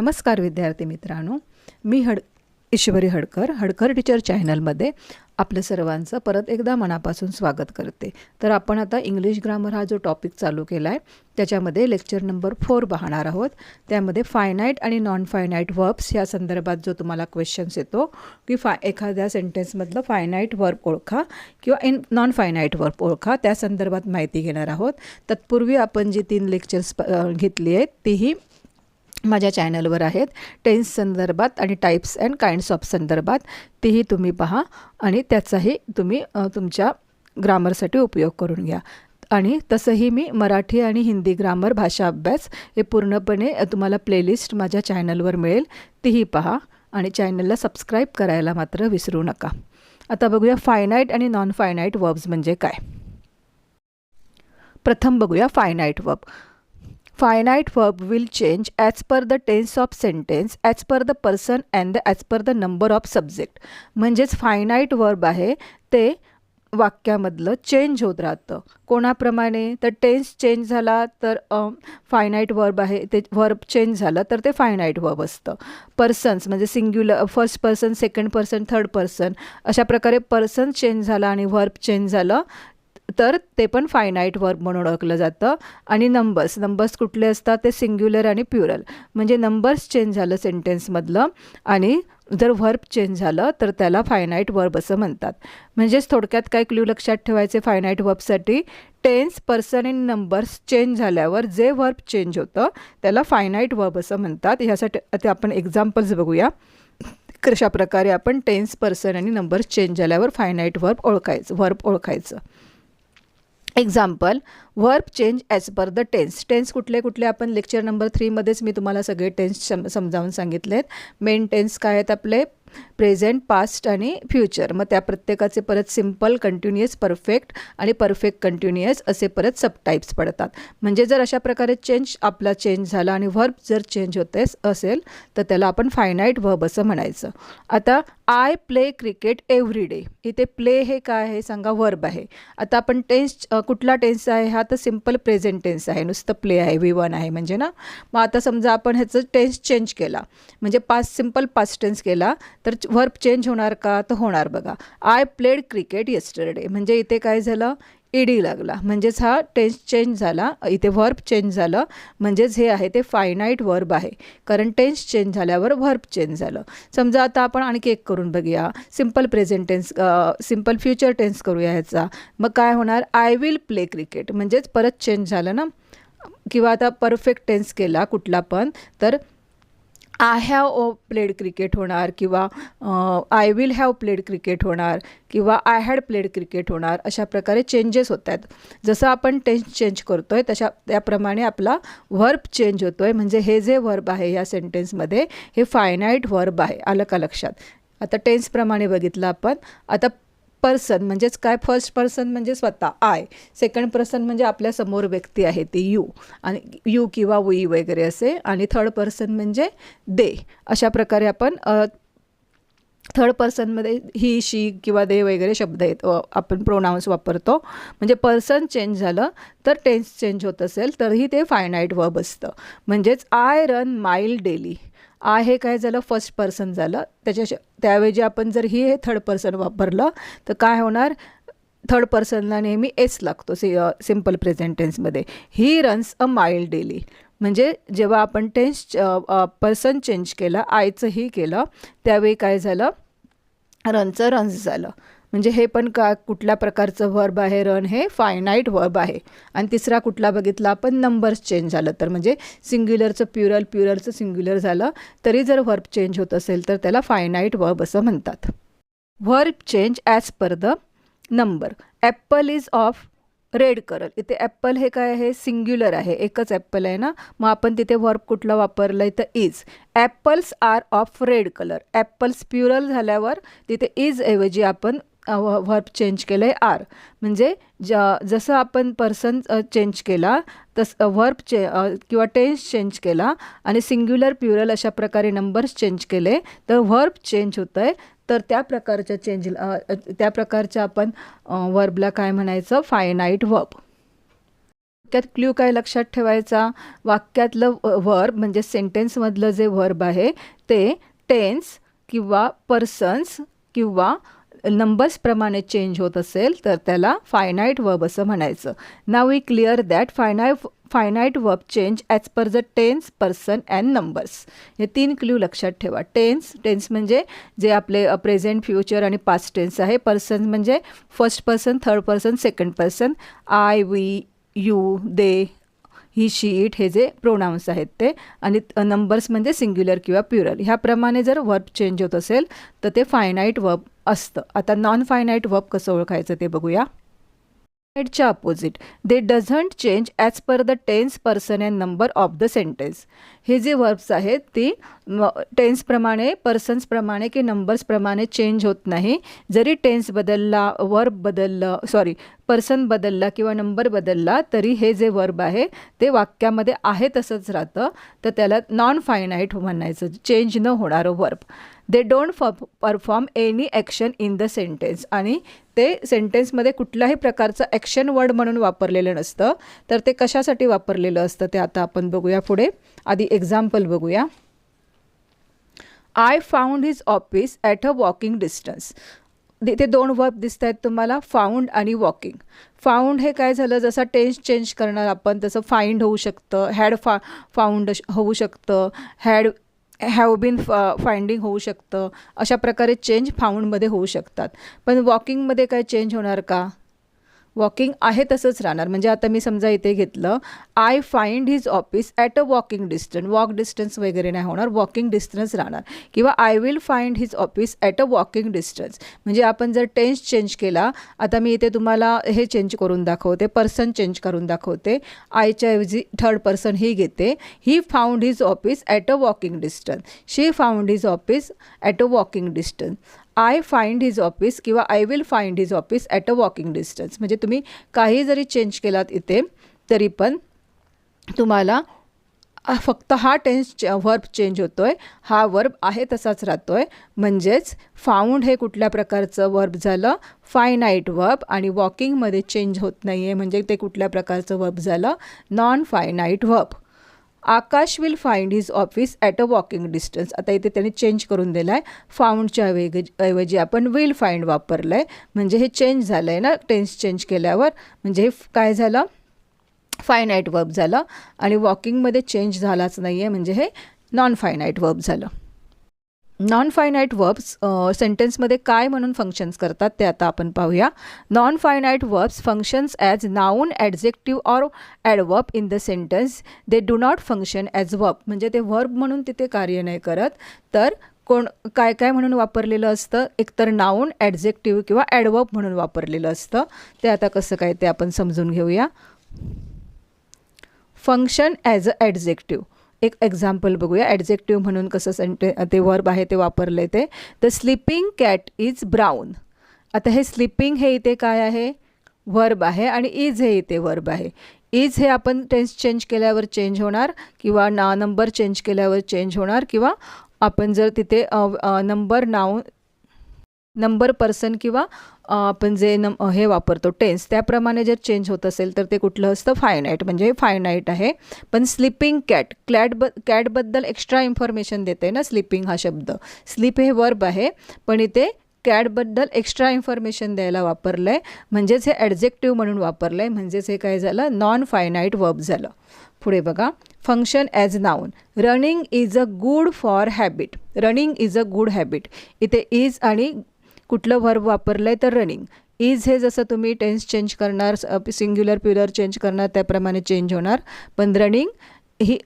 नमस्कार विद्यार्थी मित्रांनो. मी हड ईश्वरी हडकर हडकर टीचर चॅनलमध्ये आपलं सर्वांचं परत एकदा मनापासून स्वागत करते. तर आपण आता इंग्लिश ग्रामर हा जो टॉपिक चालू केला आहे त्याच्यामध्ये लेक्चर नंबर फोर पाहणार आहोत. त्यामध्ये फायनाईट आणि नॉन फायनाईट वर्ब्स या संदर्भात जो तुम्हाला क्वेश्चन्स येतो की फा एखाद्या सेंटेन्समधलं फायनाईट वर्ब ओळखा किंवा इन नॉन फायनाईट वर्ब ओळखा त्या संदर्भात माहिती घेणार आहोत. तत्पूर्वी आपण जी तीन लेक्चर्स घेतली आहेत तीही माझ्या चॅनलवर आहेत. टेन्स संदर्भात आणि टाईप्स अँड काइंड्स ऑफ संदर्भात. तीही तुम्ही पहा आणि त्याचाही तुम्ही तुमच्या ग्रामरसाठी उपयोग करून घ्या. आणि तसंही मी मराठी आणि हिंदी ग्रामर भाषा अभ्यास हे पूर्णपणे तुम्हाला प्लेलिस्ट माझ्या चॅनलवर मिळेल. तीही पहा आणि चॅनलला सबस्क्राईब करायला मात्र विसरू नका. आता बघूया फायनाईट आणि नॉन फायनाईट वर्ब्स म्हणजे काय? प्रथम बघूया finite verb finite verb will change as per the tense of sentence as per the person and the as per the number of subject म्हणजेच फायनाईट वर्ब आहे ते वाक्यामधलं चेंज होत राहतं. कोणाप्रमाणे? तर टेन्स चेंज झाला तर फायनाईट वर्ब आहे ते वर्ब चेंज झालं तर ते फायनाईट वर्ब असतं. पर्सन्स म्हणजे singular first person second person third person अशा प्रकारे पर्सन चेंज झाला आणि वर्ब चेंज झालं. तर ते पण फायनाईट वर्ब म्हणून ओळखलं जातं. आणि नंबर्स नंबर्स कुठले असतात? ते सिंग्युलर आणि प्युरल म्हणजे नंबर्स चेंज झालं सेंटेन्समधलं आणि जर वर्ब चेंज झालं तर त्याला फायनाईट वर्ब असं म्हणतात. म्हणजेच थोडक्यात काय क्ल्यू लक्षात ठेवायचे finite वर्बसाठी tense person in numbers change झाल्यावर जे वर्ब चेंज होतं त्याला फायनाईट वर्ब असं म्हणतात. ह्यासाठी आता आपण एक्झाम्पल्स बघूया. कशा प्रकारे आपण टेन्स पर्सन आणि नंबर्स चेंज झाल्यावर फायनाईट वर्ब ओळखायचं वर्ब ओळखायचं. Example verb change as per the tense tense कुठले कुठले आपण लेक्चर नंबर थ्रीमध्येच मी तुम्हाला सगळे टेन्स सम समजावून सांगितलेत. मेन टेन्स काय आहेत आपले? प्रेझेंट पास्ट आणि फ्युचर. मग त्या प्रत्येकाचे परत सिंपल कंटिन्युअस परफेक्ट आणि परफेक्ट कंटिन्युअस असे परत सबटाईप्स पडतात. म्हणजे जर अशा प्रकारे चेंज आपला चेंज झाला आणि वर्ब जर चेंज होते असेल तर त्याला आपण फायनाईट वर्ब असं म्हणायचं. आता I play cricket every day. इथे प्ले हे काय आहे? सांगा वर्ब आहे. आता आपण टेन्स कुठला टेन्स आहे? हा तर सिंपल प्रेझेंट टेन्स आहे. नुसतं प्ले आहे वी वन आहे म्हणजे ना. मग आता समजा आपण ह्याचं टेन्स चेंज केला. म्हणजे पास सिंपल पास्ट टेन्स केला तर वर्प चेंज होणार का? तर होणार बघा. आय प्लेड क्रिकेट येस्टरडे म्हणजे इथे काय झालं? ईडी लागला. म्हणजेच हा टेन्स चेंज झाला. इथे व्हर्ब चेंज झालं. म्हणजेच हे आहे ते फायनाईट वर्ब आहे. कारण टेन्स चेंज झाल्यावर वर्ब चेंज झालं. समजा आता आपण आणखी एक करून बघूया. Simple present tense simple future tense करूया ह्याचा. मग काय होणार? आय विल प्ले क्रिकेट म्हणजेच परत चेंज झालं ना? किंवा आता परफेक्ट टेन्स केला कुठला पण तर I have O played cricket होणार किंवा I will have played cricket होणार किंवा आय हॅड प्लेड क्रिकेट होणार अशा प्रकारे चेंजेस होत आहेत जसं आपण टेन्स चेंज करतो आहे तशा त्याप्रमाणे आपला वर्ब चेंज होतो आहे म्हणजे हे जे वर्ब आहे या सेंटेन्समध्ये हे फायनाईट वर्ब आहे आलं का लक्षात? आता टेन्सप्रमाणे बघितलं आपण. आता पर्सन म्हणजेच काय? फर्स्ट पर्सन म्हणजे स्वतः आय सेकंड पर्सन म्हणजे आपल्यासमोर व्यक्ती आहे ती यू आणि यू किंवा वी वगैरे असे. आणि थर्ड पर्सन म्हणजे दे अशा प्रकारे आपण थर्ड पर्सनमध्ये ही शी किंवा दे वगैरे शब्द आहेत आपण प्रोनाऊन्स वापरतो. म्हणजे पर्सन चेंज झालं तर टेन्स चेंज होत असेल तरीही ते फायनाईट वर्ब असतं. म्हणजेच I run mile daily I हे काय झालं? फर्स्ट पर्सन झालं. त्याच्या त्याऐवजी आपण जर ही हे थर्ड पर्सन वापरलं तर काय होणार? थर्ड पर्सनला नेहमी एस लागतो सि simple present टेन्समध्ये he runs a mild daily म्हणजे जेव्हा आपण टेन्स पर्सन चेंज केलं आयचंही केलं त्यावेळी काय झालं? रनचं रन्स झालं. म्हणजे हे पण का कुठल्या प्रकारचं वर्ब आहे रन हे फायनाईट वर्ब आहे. आणि तिसरा कुठला बघितला आपण नंबर्स चेंज झालं. तर म्हणजे सिंग्युलरचं प्युरल प्युरलचं सिंग्युलर झालं. तरी जर वर्ब चेंज होत असेल तर त्याला फायनाईट वर्ब असं म्हणतात. Verb change as per the number apple is of red colour इथे ॲप्पल हे काय आहे? सिंग्युलर आहे. एकच ॲपल आहे ना? मग आपण तिथे वर्ब कुठलं वापरलं आहे तर is apples are of red colour apples plural झाल्यावर तिथे इज ऐवजी आपण व्हर्ब चेंज केलं आहे आर म्हणजे ज जसं आपण पर्सन चेंज केला तस व्हर्ब चे किंवा टेन्स चेंज केला आणि सिंग्युलर प्युरल अशा प्रकारे नंबर्स चेंज केले तर व्हर्ब चेंज होतं आहे तर त्या प्रकारच्या चेंज त्या प्रकारच्या आपण वर्बला काय म्हणायचं? फायनाईट वर्ब वाक्यात क्ल्यू काय लक्षात ठेवायचा? वाक्यातलं वर्ब म्हणजे सेंटेन्समधलं जे वर्ब आहे ते टेन्स किंवा पर्सन्स किंवा नंबर्सप्रमाणे चेंज होत असेल तर त्याला फायनाईट वर्ब असं म्हणायचं. Now we clear that फायनाय finite verb change as per the tense person and numbers हे तीन क्ल्यू लक्षात ठेवा. टेन्स टेन्स म्हणजे जे आपले प्रेझेंट फ्युचर आणि पास्ट टेन्स आहे. पर्सन म्हणजे first person third person second person I we you they he she it हे जे प्रोनाउन्स आहेत ते. आणि नंबर्स म्हणजे सिंग्युलर किंवा प्युरल. ह्याप्रमाणे जर वर्ब चेंज होत असेल तर ते फायनाईट वर्ब असतं. आता नॉन फायनाईट वर्ब कसं ओळखायचं ते बघूया. च्या opposite they doesn't change as per the tense person and number of the sentence हे जे वर्ब्स आहेत ती टेन्सप्रमाणे पर्सन्सप्रमाणे की नंबर्सप्रमाणे चेंज होत नाही. जरी टेन्स बदलला वर्ब बदललं सॉरी पर्सन बदलला किंवा नंबर बदलला तरी हे जे वर्ब आहे ते वाक्यामध्ये आहे तसंच राहतं. तर त्याला नॉन फायनाईट म्हणायचं. चेंज न होणारं वर्ब दे डोंट फ perform any action in the sentence आणि ते सेंटेन्समध्ये कुठल्याही प्रकारचं ॲक्शन वर्ड म्हणून वापरलेलं नसतं. तर ते कशासाठी वापरलेलं असतं ते आता आपण बघूया पुढे. आधी एक्झाम्पल बघूया. I found his office at a walking distance तिथे दोन वर्ब दिसत आहेत तुम्हाला. फाउंड आणि वॉकिंग फाऊंड हे काय झालं? जसं टेन्स चेंज करणार आपण तसं फाईंड होऊ शकतं. हॅड फा फाऊंड होऊ शकतं. हॅड हॅव बीन फाइंडिंग होऊ शकतं. अशा प्रकारे चेंज फाऊंडमध्ये होऊ शकतात. पण वॉकिंगमध्ये काय चेंज होणार का? वॉकिंग आहे तसंच राहणार. म्हणजे आता मी समजा इथे घेतलं I find his office at a walking distance walk distance वगैरे नाही होणार वॉकिंग डिस्टन्स राहणार. किंवा I will find his office at a walking distance म्हणजे आपण जर टेन्स चेंज केला आता मी इथे तुम्हाला हे चेंज करून दाखवते पर्सन चेंज करून दाखवते. आयच्या ऐवजी थर्ड पर्सन ही घेते. He found his office at a walking distance she found his office at a walking distance I find his office किंवा I will find his office at a walking distance म्हणजे तुम्ही काही जरी change केलात इथे तरी पण तुम्हाला फक्त हा टेन्स वर्ब चेंज होतो आहे हा वर्ब आहे तसाच राहतो आहे म्हणजेच फाऊंड हे कुठल्या प्रकारचं वर्ब झालं? फायनाईट वर्ब आणि वॉकिंगमध्ये चेंज होत नाही आहे म्हणजे ते कुठल्या प्रकारचं वर्ब झालं? Non finite verb Akash will find his office at a walking distance आता इथे त्यांनी चेंज करून दिला आहे फाऊंडच्या ऐवजी आपण विल फाइंड वापरलं आहे म्हणजे हे चेंज झालं आहे ना? टेन्स चेंज केल्यावर. म्हणजे हे काय झालं? फायनाईट वर्ब झालं. आणि वॉकिंगमध्ये चेंज झालाच नाही आहे म्हणजे हे नॉन फायनाईट वर्ब झालं. नॉन फायनाईट वर्ब्स सेंटेन्समध्ये काय म्हणून फंक्शन्स करतात ते आता आपण पाहूया. Non finite verbs functions as noun adjective or adverb in the sentence they do not function as verb म्हणजे ते वर्ब म्हणून तिथे कार्य नाही करत. तर कोण काय काय म्हणून वापरलेलं असतं? एकतर नाऊन ॲडजेक्टिव्ह किंवा ॲडवर्ब म्हणून वापरलेलं असतं. ते आता कसं काय ते आपण समजून घेऊया. फंक्शन ॲज अ ॲडजेक्टिव्ह एक एक्झाम्पल बघूया. ॲडजेक्टिव्ह म्हणून कसं सेंटे ते वर्ब आहे ते वापरले ते. The sleeping cat is brown आता हे स्लिपिंग हे इथे काय आहे? वर्ब आहे आणि इज हे इथे वर्ब आहे. इज हे आपण टेन्स चेंज केल्यावर चेंज होणार किंवा ना नंबर चेंज केल्यावर चेंज होणार किंवा आपण जर तिथे नंबर नाव नंबर पर्सन किंवा आपण जे नम हे वापरतो टेन्स त्याप्रमाणे जर चेंज होत असेल तर ते कुठलं असतं? फायनाईट. म्हणजे फायनाईट आहे. पण स्लिपिंग कॅट क्लॅट ब कॅटबद्दल एक्स्ट्रा इन्फॉर्मेशन देते ना स्लिपिंग हा शब्द. स्लीप हे वर्ब आहे पण इथे कॅटबद्दल एक्स्ट्रा इन्फॉर्मेशन द्यायला वापरलं आहे म्हणजेच हे ॲडजेक्टिव्ह म्हणून वापरलं आहे म्हणजेच हे काय झालं? नॉन फायनाईट वर्ब झालं. पुढे बघा. Function as noun. Running is a good for habit. Running is a good habit. इथे इज आणि कुठलं व्हर्ब वापरलं आहे तर रनिंग इज हे जसं तुम्ही टेन्स चेंज करणार सिंग्युलर प्युलर चेंज करणार त्याप्रमाणे चेंज होणार. पण रनिंग ही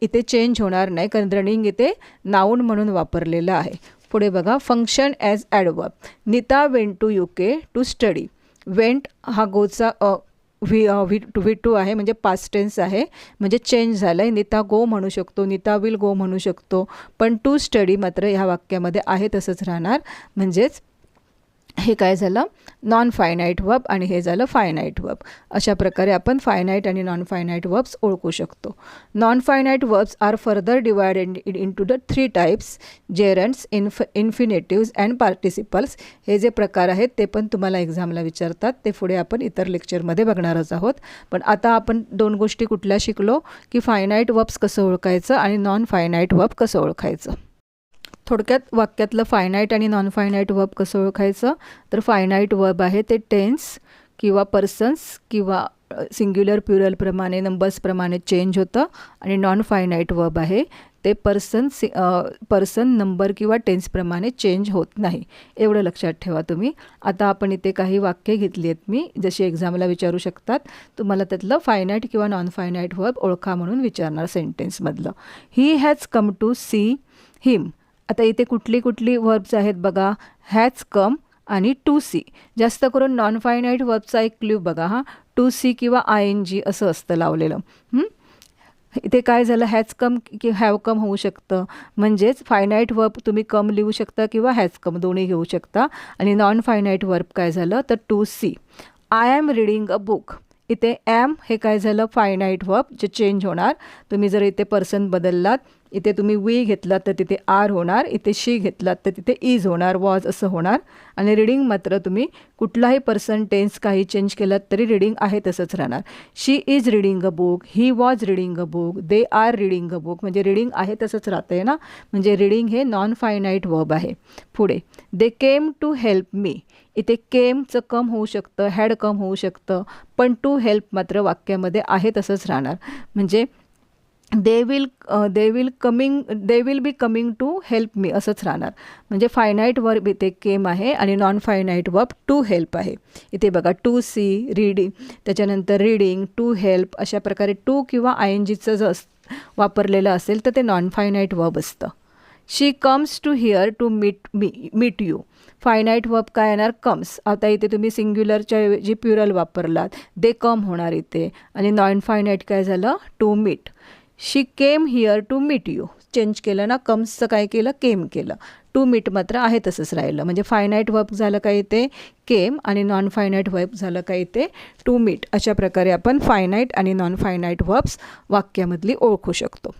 इथे चेंज होणार नाही कारण रनिंग इथे नाऊन म्हणून वापरलेलं आहे. पुढे बघा function as adverb Neeta went to UK to study went हा गोचा V V two V two आहे म्हणजे पास्ट टेन्स आहे म्हणजे चेंज झालं आहे नीता गो म्हणू शकतो नीता विल गो म्हणू शकतो. पण टू स्टडी मात्र ह्या वाक्यामध्ये आहे तसंच राहणार. म्हणजेच हे काय झालं? नॉन फायनाईट वर्ब आणि हे झालं फायनाईट वर्ब अशा प्रकारे आपण फायनाईट आणि नॉन फायनाईट वर्ब्स ओळखू शकतो. Non finite verbs are further divided into the three types gerunds इन्फ infinitives and participles हे जे प्रकार आहेत ते पण तुम्हाला एक्झामला विचारतात. ते पुढे आपण इतर लेक्चरमध्ये बघणारच आहोत. पण आता आपण दोन गोष्टी कुठल्या शिकलो? की फायनाईट वर्ब्स कसं ओळखायचं आणि नॉन फायनाईट वर्ब कसं ओळखायचं? थोडक्यात वाक्यातलं फायनाईट आणि नॉन फायनाईट वर्ब कसं ओळखायचं? तर फायनाईट वर्ब आहे ते टेन्स किंवा पर्सन्स किंवा सिंग्युलर प्युरलप्रमाणे नंबर्सप्रमाणे चेंज होतं. आणि नॉन फायनाईट वर्ब आहे ते पर्सन सि पर्सन नंबर किंवा टेन्सप्रमाणे चेंज होत नाही. एवढं लक्षात ठेवा तुम्ही. आता आपण इथे काही वाक्य घेतली आहेत मी जशी एक्झामला विचारू शकतात. तुम्हाला त्यातलं फायनाईट किंवा नॉन फायनाईट वर्ब ओळखा म्हणून विचारणार सेंटेन्समधलं he has come to see him आता इथे कुठली कुठली वर्ब्स आहेत बघा. हॅज कम आणि टू सी जास्त करून नॉन फायनाईट वर्बचा एक क्ल्यू बघा हां. टू सी किंवा आय एन जी असं असतं लावलेलं. इथे काय झालं? हॅज कम की हॅव कम होऊ शकतं. म्हणजेच फायनाईट वर्ब तुम्ही कम लिहू शकता किंवा हॅज कम दोन्ही घेऊ शकता. आणि नॉन फायनाईट वर्ब काय झालं? तर to see I am reading a book इथे ॲम हे काय झालं? फायनाईट वर्ब जे चेंज होणार. तुम्ही जर इथे पर्सन बदललात इथे तुम्ही वी घेतलात तर तिथे आर होणार इथे शी घेतलात तर तिथे इज होणार वॉज असं होणार. आणि रिडिंग मात्र तुम्ही कुठलाही पर्सन टेन्स काही चेंज केलात तरी रिडिंग आहे तसंच राहणार. She is reading a book he was reading a book they are reading a book म्हणजे रिडिंग आहे तसंच राहतं आहे ना? म्हणजे रिडिंग हे नॉन फायनाईट वर्ब आहे. पुढे दे केम टू हेल्प मी इथे केमचं कम होऊ शकतं हॅड कम होऊ शकतं पण टू हेल्प मात्र वाक्यामध्ये आहे तसंच राहणार. म्हणजे they will they will coming they will be coming to help me असंच राहणार. म्हणजे फायनाईट वर्ब इथे केम आहे आणि non finite verb to help आहे. इथे बघा टू सी रीडिंग त्याच्यानंतर रीडिंग टू हेल्प अशा प्रकारे टू किंवा आय एन जीचं जर अस वापरलेलं असेल तर ते नॉन फायनाईट वर्ब असतं. She comes to here to meet me meet you finite verb काय येणार? कम्स आता इथे तुम्ही सिंग्युलरच्या जी प्युरल वापरलात. दे कम होणार इथे. आणि नॉन फायनाईट काय झालं? To meet she came here to meet you change केलं ना कम्सचं काय केलं? केम केलं. टू मीट मात्र आहे तसंच राहिलं. म्हणजे फायनाईट वर्ब झालं काय ते केम आणि नॉन फायनाईट वर्ब झालं काय ते टू मीट अशा प्रकारे आपण फायनाईट आणि नॉन फायनाईट वर्ब्स वाक्यामधली ओळखू शकतो.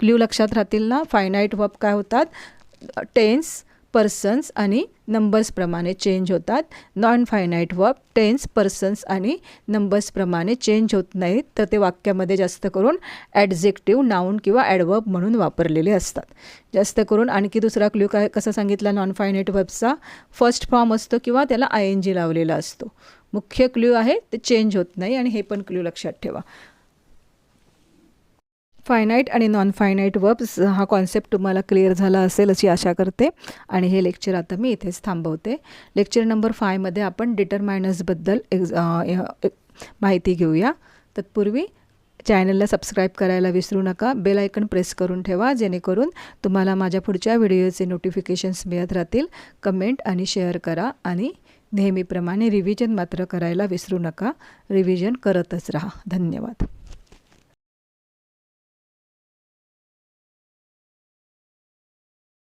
क्ल्यू लक्षात राहतील ना? फायनाईट वर्ब काय होतात? टेन्स पर्सन्स आणि नंबर्सप्रमाणे चेंज होतात. Non finite verb tense persons आणि नंबर्सप्रमाणे चेंज होत नाहीत. तर ते वाक्यामध्ये जास्त करून ॲडजेक्टिव्ह नाऊन किंवा ॲडवर्ब म्हणून वापरलेले असतात. जास्त करून आणखी दुसरा क्ल्यू काय कसा सांगितला? नॉन फायनाईट वर्बचा फर्स्ट फॉर्म असतो किंवा त्याला आय एन जी लावलेला असतो. मुख्य क्ल्यू आहे ते चेंज होत नाही आणि हे पण क्ल्यू लक्षात ठेवा. फायनाईट आणि नॉन फायनाईट वर्ब्स हा कॉन्सेप्ट तुम्हाला क्लिअर झाला असेल अशी आशा करते. आणि हे लेक्चर आता मी इथेच थांबवते. लेक्चर नंबर फायमध्ये आपण डिटरमायनर्सबद्दल एक्झ माहिती घेऊया. तत्पूर्वी चॅनलला सबस्क्राईब करायला विसरू नका. बेल आयकन प्रेस करून ठेवा जेणेकरून तुम्हाला माझ्या पुढच्या व्हिडिओचे नोटिफिकेशन्स मिळत राहतील. कमेंट आणि शेअर करा आणि नेहमीप्रमाणे रिव्हिजन मात्र करायला विसरू नका. रिव्हिजन करतच राहा. धन्यवाद.